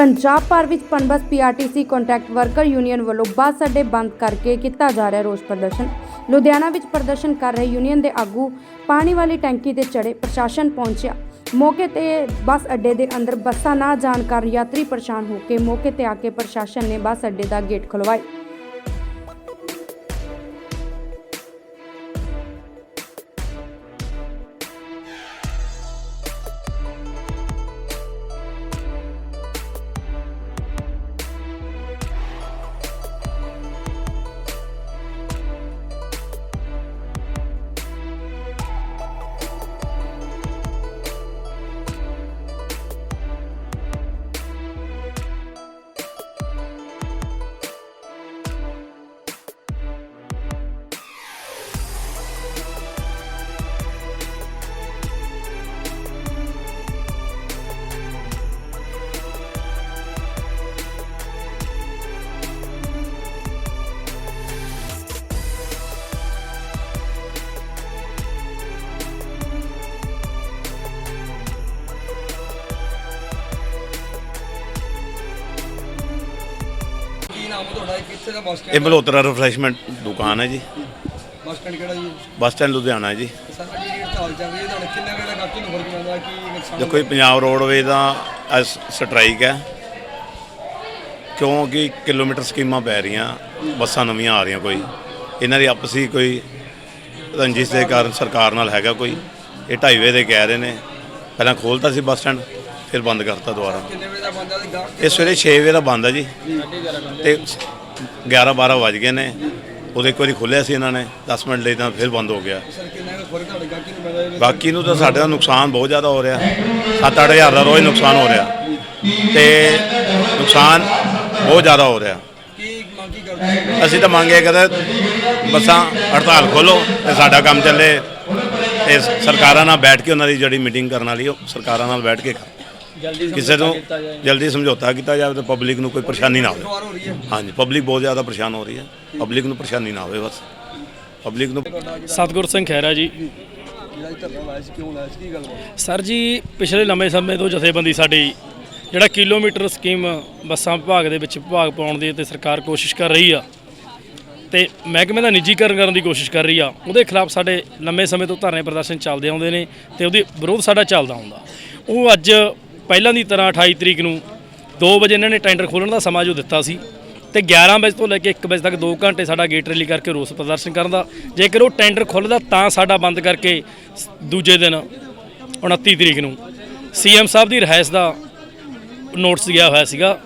ਪੰਜਾਬ ਭਰ ਵਿੱਚ PUNBUS PRTC contract worker union ਵੱਲੋਂ ਬੱਸ ਅੱਡੇ ਬੰਦ ਕਰਕੇ ਕੀਤਾ ਜਾ ਰਿਹਾ ਰੋਸ ਪ੍ਰਦਰਸ਼ਨ। ਲੁਧਿਆਣਾ ਵਿੱਚ ਪ੍ਰਦਰਸ਼ਨ ਕਰ ਰਹੇ ਯੂਨੀਅਨ ਦੇ ਆਗੂ ਪਾਣੀ ਵਾਲੀ ਟੈਂਕੀ ਤੇ ਚੜੇ ਪ੍ਰਸ਼ਾਸਨ ਪਹੁੰਚਿਆ। ਮੌਕੇ ਤੇ ਬੱਸ ਅੱਡੇ ਦੇ ਅੰਦਰ ਬੱਸਾਂ ਨਾ ਜਾਣ ਕਾਰਨ ਯਾਤਰੀ ਪਰੇਸ਼ਾਨ ਹੋ ਕੇ ਮੌਕੇ ਤੇ ਆ ਕੇ ਪ੍ਰਸ਼ਾਸਨ ਨੇ ਬੱਸ ਅੱਡੇ ਦਾ ਗੇਟ ਖੁਲਵਾਇਆ। ਨਾਮ ਤੁਹਾਡਾ ਇਹ ਕਿੱਥੇ ਦਾ ਬੱਸ ਇਹ ਸਟੈਂਡ ਮਲਹੋਤਰਾ ਰਿਫਰੈਸ਼ਮੈਂਟ ਦੁਕਾਨ ਹੈ ਜੀ। ਬੱਸ ਸਟੈਂਡ ਕਿਹੜਾ ਜੀ? ਬੱਸ ਸਟੈਂਡ ਲੁਧਿਆਣਾ ਜੀ। ਸਰ ਜਿਹੜੀ ਇਹ ਹੜਤਾਲ ਚੱਲ ਰਹੀ ਹੈ ਤੁਹਾਡੇ ਕਿੰਨੇ ਵੇਲੇ ਗਾਹਕੀ ਨੂੰ ਫ਼ਰਕ ਪੈਂਦਾ ਕੀ ਨੁਕਸਾਨ ਦੇਖੋ ਇਹ ਪੰਜਾਬ ਰੋਡਵੇ ਦਾ ਅੱਜ ਸਟ੍ਰਾਈਕ ਹੈ। ਕਿਉਂਕਿ ਕਿਲੋਮੀਟਰ ਸਕੀਮਾਂ ਪੈ ਰਹੀਆਂ ਬੱਸਾਂ ਨਵੀਆਂ ਆ ਰਹੀਆਂ ਕੋਈ। ਇਹਨਾਂ ਦੀ ਆਪਸੀ ਕੋਈ ਰੰਜਿਸ਼ ਦੇ ਕਾਰਨ ਸਰਕਾਰ ਨਾਲ ਹੈਗਾ ਕੋਈ। ਇਹ ਢਾਈ ਵਜੇ ਦੇ ਕਹਿ ਰਹੇ ਨੇ। ਪਹਿਲਾਂ ਖੋਲਤਾ ਸੀ ਬੱਸ ਸਟੈਂਡ। ਫਿਰ ਬੰਦ ਕਰਤਾ ਦੁਬਾਰਾ। ਕਿੰਨੇ ਵਜੇ ਦਾ ਬੰਦਾ ਤੇ ਗਾਹਕ ਇਹ ਸਵੇਰੇ 6 ਵਜੇ ਦਾ ਬੰਦ ਹੈ ਜੀ। ਤੇ 11 12 ਵਜ ਗਏ ਨੇ। ਉਹਦੇ ਇੱਕ ਵਾਰੀ ਖੋਲ੍ਹਿਆ ਸੀ ਇਹਨਾਂ ਨੇ 10 ਮਿੰਟ ਲਈ ਤਾਂ ਫਿਰ ਬੰਦ ਹੋ ਗਿਆ। ਸਰ ਕਿੰਨਾ ਕੁ ਫ਼ਰਕ ਤੁਹਾਡੇ ਗਾਹਕੀ ਨੂੰ ਪੈਂਦਾ ਹੈ ਬਾਕੀ ਨੂੰ ਤਾਂ ਸਾਡੇ ਦਾ ਨੁਕਸਾਨ ਬਹੁਤ ਜ਼ਿਆਦਾ ਹੋ ਰਿਹਾ। 7-8 ਹਜ਼ਾਰ ਦਾ ਰੋਜ਼ ਨੁਕਸਾਨ ਹੋ ਰਿਹਾ। ਤੇ ਨੁਕਸਾਨ ਬਹੁਤ ਜ਼ਿਆਦਾ ਹੋ ਰਿਹਾ। ਕੀ ਮੰਗ ਕੀ ਕਰਦੇ ਹੋ? ਅਸੀਂ ਤਾਂ ਮੰਗੇ ਕਦੇ ਬੱਸਾਂ ਹੜਤਾਲ ਖੋਲੋ ਤੇ ਸਾਡਾ ਕੰਮ ਚੱਲੇ। ਤੇ ਸਰਕਾਰਾਂ ਨਾਲ ਬੈਠ ਕੇ ਉਹਨਾਂ ਦੀ ਜਿਹੜੀ ਮੀਟਿੰਗ ਕਰਨ ਵਾਲੀ ਉਹ ਸਰਕਾਰਾਂ ਨਾਲ ਬੈਠ ਕੇ ਕਿਸੇ ਨੂੰ ਜਲਦੀ ਸਮਝੌਤਾ ਕੀਤਾ ਜਾਵੇ ਤੇ ਪਬਲਿਕ ਨੂੰ ਕੋਈ ਪਰੇਸ਼ਾਨੀ ਨਾ ਹੋਵੇ। ਹਾਂਜੀ ਪਬਲਿਕ ਬਹੁਤ ਜ਼ਿਆਦਾ ਪਰੇਸ਼ਾਨ ਹੋ ਰਹੀ ਹੈ। ਪਬਲਿਕ ਨੂੰ ਪਰੇਸ਼ਾਨੀ ਨਾ ਹੋਵੇ ਬਸ। ਪਬਲਿਕ ਨੂੰ ਸਤਿਗੁਰ ਸਿੰਘ ਖਹਿਰਾ ਜੀ। ਜਿਹੜਾ ਇਹ ਧਰਨਾ ਲਾਇਆ ਸੀ ਕਿਉਂ ਲਾਇਆ ਸੀ? ਕੀ ਗੱਲ ਬਾਤ ਸਰ ਜੀ ਪਿਛਲੇ ਲੰਮੇ ਸਮੇਂ ਤੋਂ ਜਥੇਬੰਦੀ ਸਾਡੀ ਜਿਹੜਾ ਕਿਲੋਮੀਟਰ ਸਕੀਮ ਬੱਸਾਂ ਵਿਭਾਗ ਦੇ ਵਿੱਚ ਵਿਭਾਗ ਪਾਉਣ ਦੀ ਤੇ ਸਰਕਾਰ ਕੋਸ਼ਿਸ਼ ਕਰ ਰਹੀ ਆ ਤੇ ਮਹਿਕਮੇ ਦਾ ਨਿੱਜੀਕਰਨ ਕਰਨ ਦੀ ਕੋਸ਼ਿਸ਼ ਕਰ ਰਹੀ ਆ ਉਹਦੇ ਖਿਲਾਫ ਸਾਡੇ ਲੰਮੇ ਸਮੇਂ ਤੋਂ ਧਰਨੇ ਪ੍ਰਦਰਸ਼ਨ ਚੱਲਦੇ ਆਉਂਦੇ ਨੇ ਤੇ ਉਹਦੀ ਵਿਰੋਧ ਸਾਡਾ ਚੱਲਦਾ ਆਉਂਦਾ ਉਹ ਅੱਜ ਪਹਿਲਾਂ ਦੀ ਤਰ੍ਹਾਂ 28 ਤਰੀਕ ਨੂੰ 2 ਵਜੇ ਇਹਨਾਂ ਨੇ ਟੈਂਡਰ ਖੋਲ੍ਹਣ ਦਾ ਸਮਾਂ ਜੋ ਦਿੱਤਾ ਸੀ ਤੇ 11 ਵਜੇ ਤੋਂ ਲੈ ਕੇ 1 ਵਜੇ ਤੱਕ 2 ਘੰਟੇ ਸਾਡਾ ਗੇਟ ਰੈਲੀ ਕਰਕੇ ਰੋਸ ਪ੍ਰਦਰਸ਼ਨ ਕਰਨ ਦਾ। ਜੇਕਰ ਉਹ ਟੈਂਡਰ ਖੁੱਲ੍ਹਦਾ ਤਾਂ ਸਾਡਾ ਬੰਦ ਕਰਕੇ ਦੂਜੇ ਦਿਨ 29 ਤਰੀਕ ਨੂੰ ਸੀਐਮ ਸਾਹਿਬ ਦੀ ਰਿਹਾਇਸ਼ ਦਾ ਨੋਟਿਸ ਗਿਆ ਹੋਇਆ ਸੀਗਾ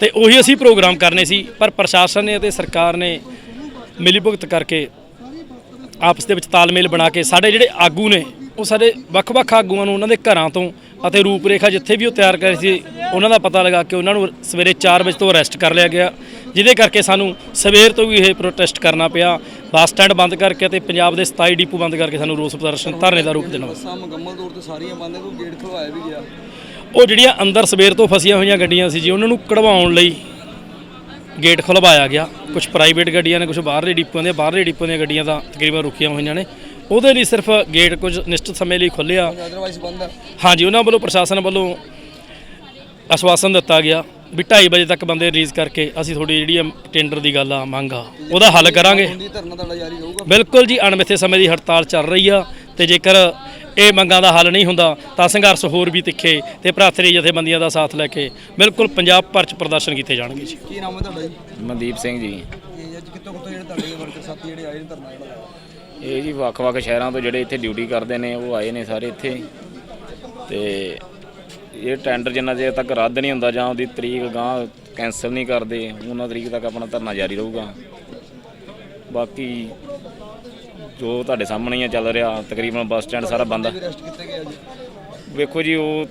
ਤੇ ਉਹੀ ਅਸੀਂ ਪ੍ਰੋਗਰਾਮ ਕਰਨੇ ਸੀ, ਪਰ ਪ੍ਰਸ਼ਾਸਨ ਨੇ ਅਤੇ ਸਰਕਾਰ ਨੇ ਮਿਲੀ ਭੁਗਤ ਕਰਕੇ ਆਪਸ ਦੇ ਵਿੱਚ ਤਾਲਮੇਲ ਬਣਾ ਕੇ ਸਾਡੇ ਜਿਹੜੇ ਆਗੂ ਨੇ ਉਹ ਸਾਡੇ ਵੱਖ-ਵੱਖ ਆਗੂਆਂ ਨੂੰ ਉਹਨਾਂ ਦੇ ਘਰਾਂ ਤੋਂ ਅਤੇ ਰੂਪਰੇਖਾ ਜਿੱਥੇ ਵੀ ਉਹ ਤਿਆਰ ਕਰੇ ਸੀ ਉਹਨਾਂ ਦਾ ਪਤਾ ਲਗਾ ਕੇ ਉਹਨਾਂ ਨੂੰ ਸਵੇਰੇ 4 ਵਜੇ ਤੋਂ ਅਰੈਸਟ ਕਰ ਲਿਆ ਗਿਆ। ਜਿਹਦੇ ਕਰਕੇ ਸਾਨੂੰ ਸਵੇਰ ਤੋਂ ਵੀ ਇਹ ਪ੍ਰੋਟੈਸਟ ਕਰਨਾ ਪਿਆ। ਬੱਸ ਸਟੈਂਡ ਬੰਦ ਕਰਕੇ ਤੇ ਪੰਜਾਬ ਦੇ 27 ਡਿਪੂ ਬੰਦ ਕਰਕੇ ਸਾਨੂੰ ਰੋਸ ਪ੍ਰਦਰਸ਼ਨ ਧਰਨੇ ਦਾ ਰੂਪ ਦੇਣਾ ਪਿਆ। ਬੱਸਾਂ ਮੁਕੰਮਲ ਤੌਰ ਤੇ ਸਾਰੀਆਂ ਬੰਦ ਹੈ ਕੋਈ ਗੇਟ ਖੁਲਵਾਇਆ ਵੀ ਗਿਆ। ਉਹ ਜਿਹੜੀਆਂ ਅੰਦਰ ਸਵੇਰ ਤੋਂ ਫਸੀਆਂ ਹੋਈਆਂ ਗੱਡੀਆਂ ਸੀ ਜੀ ਉਹਨਾਂ ਨੂੰ ਕਢਵਾਉਣ ਲਈ ਗੇਟ ਖੁਲਵਾਇਆ ਗਿਆ। ਕੁਝ ਪ੍ਰਾਈਵੇਟ ਗੱਡੀਆਂ ਨੇ ਕੁਝ ਬਾਹਰਲੇ ਡਿਪੂਆਂ ਦੀਆਂ ਬਾਹਰਲੇ ਡਿਪੂਆਂ ਦੀਆਂ ਗੱਡੀਆਂ ਤਾਂ ਤਕਰੀਬਨ ਰੁਕੀਆਂ ਹੋਈਆਂ ਨੇ। ਉਹਦੇ ਲਈ ਸਿਰਫ ਗੇਟ ਕੁਝ ਨਿਸ਼ਚਿਤ ਸਮੇਂ ਲਈ ਖੁੱਲਿਆ ਅਦਰਵਾਈਜ਼ ਬੰਦ ਹੈ ਹਾਂਜੀ ਉਹਨਾਂ ਵੱਲੋਂ ਪ੍ਰਸ਼ਾਸਨ ਵੱਲੋਂ ਆਸ਼ਵਾਸਨ ਦਿੱਤਾ ਗਿਆ ਵੀ 2:30 ਵਜੇ ਤੱਕ ਬੰਦੇ ਰਿਲੀਜ਼ ਕਰਕੇ ਅਸੀਂ ਤੁਹਾਡੀ ਜਿਹੜੀ ਆ ਟੈਂਡਰ ਦੀ ਗੱਲ ਆ ਮੰਗ ਆ ਉਹਦਾ ਹੱਲ ਕਰਾਂਗੇ। ਹੁੰਦੀ ਧਰਨਾ ਤੁਹਾਡਾ ਜਾਰੀ ਰਹੂਗਾ। ਬਿਲਕੁਲ ਜੀ ਅਣਮਿੱਥੇ ਸਮੇਂ ਦੀ ਹੜਤਾਲ ਚੱਲ ਰਹੀ ਆ ਤੇ ਜੇਕਰ ਇਹ ਮੰਗਾਂ ਦਾ ਹੱਲ ਨਹੀਂ ਹੁੰਦਾ ਤਾਂ ਸੰਘਰਸ਼ ਹੋਰ ਵੀ ਤਿੱਖੇ ਤੇ ਭਰਾਤਰੀ ਜਥੇਬੰਦੀਆਂ ਦਾ ਸਾਥ ਲੈ ਕੇ ਬਿਲਕੁਲ ਪੰਜਾਬ ਭਰ ਚ ਪ੍ਰਦਰਸ਼ਨ ਕੀਤੇ ਜਾਣਗੇ ਜੀ। ਕੀ ਨਾਮ ਹੈ ਤੁਹਾਡਾ ਜੀ? ਮਨਦੀਪ ਸਿੰਘ ਜੀ। ਅੱਜ ਕਿੱਥੋਂ ਕਿੱਥੋਂ ਜਿਹੜੇ ਤੁਹਾਡੇ ਵਰਕਰ ਸਾਥੀ ਜਿਹੜੇ ਆਏ ਨੇ ਧਰਨਾ ਜਿਹੜਾ? ਇਹ ਜੀ ਵੱਖ-ਵੱਖ ਸ਼ਹਿਰਾਂ ਤੋਂ ਜਿਹੜੇ ਇੱਥੇ ਡਿਊਟੀ ਕਰਦੇ ਨੇ ਉਹ ਆਏ ਨੇ ਸਾਰੇ ਇੱਥੇ। ਤੇ ਇਹ ਟੈਂਡਰ ਜਿੰਨਾ ਚਿਰ ਤੱਕ ਰੱਦ ਨਹੀਂ ਹੁੰਦਾ ਜਾਂ ਉਹਦੀ ਤਰੀਕ ਗਾਂ ਕੈਂਸਲ ਨਹੀਂ ਕਰਦੇ ਉਹਨਾਂ ਤਰੀਕ ਤੱਕ ਆਪਣਾ ਧਰਨਾ ਜਾਰੀ ਰਹੂਗਾ। ਬਾਕੀ ਜੋ ਤੁਹਾਡੇ ਸਾਹਮਣੇ ਹੀ ਆ ਚੱਲ ਰਿਹਾ ਤਕਰੀਬਨ ਬੱਸ ਸਟੈਂਡ ਸਾਰਾ ਬੰਦ ਆ। ਵੇਖੋ ਜੀ ਉਹ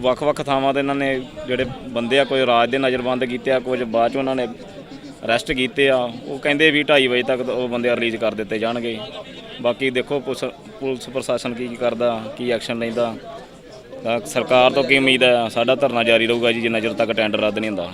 ਵੱਖ-ਵੱਖ ਥਾਵਾਂ ਤੇ ਇਹਨਾਂ ਨੇ ਜਿਹੜੇ ਬੰਦੇ ਆ ਕੋਈ ਰਾਜ ਦੇ ਨਜ਼ਰਬੰਦ ਕੀਤੇ ਆ ਕੁਝ ਬਾਅਦ ਚ ਉਹਨਾਂ ਨੇ ਅਰੈਸਟ ਕੀਤੇ ਆ। ਉਹ ਕਹਿੰਦੇ ਵੀ 2:30 ਵਜੇ ਤੱਕ ਉਹ ਬੰਦੇ ਰਿਲੀਜ਼ ਕਰ ਦਿੱਤੇ ਜਾਣਗੇ। ਬਾਕੀ ਦੇਖੋ ਪੁਲਿਸ ਪੁਲਿਸ ਪ੍ਰਸ਼ਾਸਨ ਕੀ ਕੀ ਕਰਦਾ, ਕੀ ਐਕਸ਼ਨ ਲੈਂਦਾ। ਤਾਂ ਸਰਕਾਰ ਤੋਂ ਕੀ ਉਮੀਦ ਹੈ? ਸਾਡਾ ਧਰਨਾ ਜਾਰੀ ਰਹੂਗਾ ਜੀ, ਜਿੰਨਾ ਚਿਰ ਤੱਕ ਟੈਂਡਰ ਰੱਦ ਨਹੀਂ ਹੁੰਦਾ।